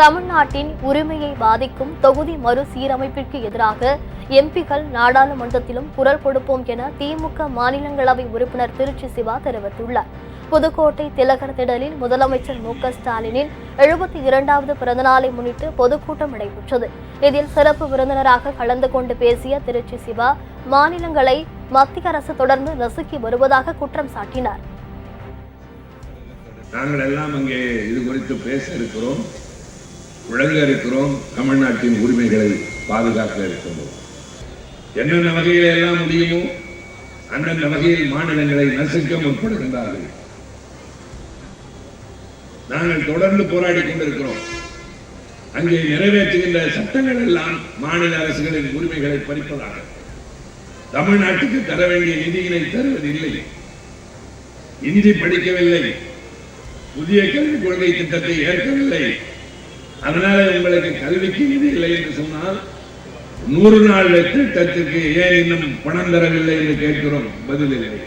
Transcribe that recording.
தமிழ்நாட்டின் உரிமையை பாதிக்கும் தொகுதி மறுசீரமைப்பிற்கு எதிராக எம்பிக்கள் நாடாளுமன்றத்திலும் குரல் கொடுப்போம் என திமுக மாநிலங்களவை உறுப்பினர் திருச்சி சிவா தெரிவித்துள்ளார். புதுக்கோட்டை திலகர் திடலில் முதலமைச்சர் மு க ஸ்டாலினின் எழுபத்தி இரண்டாவது பிறந்தநாளை முன்னிட்டு பொதுக்கூட்டம் நடைபெற்றது. இதில் சிறப்பு விருந்தினராக கலந்து கொண்டு பேசிய திருச்சி சிவா மாநிலங்களை மத்திய அரசு தொடர்ந்து நசுக்கி வருவதாக குற்றம் சாட்டினார். நாங்கள் எல்லாம் அங்கே இது குறித்து பேச இருக்கிறோம். விளங்க இருக்கிறோம் தமிழ்நாட்டின் உரிமைகளை பாதுகாக்க இருக்கிறோம் என்னென்ன வகையில் எல்லாம் முடியுமோ அந்தந்த வகையில் மாநிலங்களை நசுக்க முற்படுகின்றார்கள். நாங்கள் தொடர்ந்து போராடி கொண்டிருக்கிறோம். அங்கே நிறைவேற்றுகின்ற சட்டங்கள் எல்லாம் மாநில அரசுகளின் உரிமைகளை பறிப்பதாக. தமிழ்நாட்டுக்கு தர வேண்டிய நிதியினை தருவதில்லை. இந்தி படிக்கவில்லை. புதிய கல்விக் கொள்கை திட்டத்தை ஏற்கவில்லை. அதனால எங்களுக்கு கல்விக்கு இது இல்லை என்று சொன்னால் நூறு நாள் டச்சுக்கு ஏன் இன்னும் பணம் தரவில்லை என்று கேட்கிறோம்? பதில் இல்லை.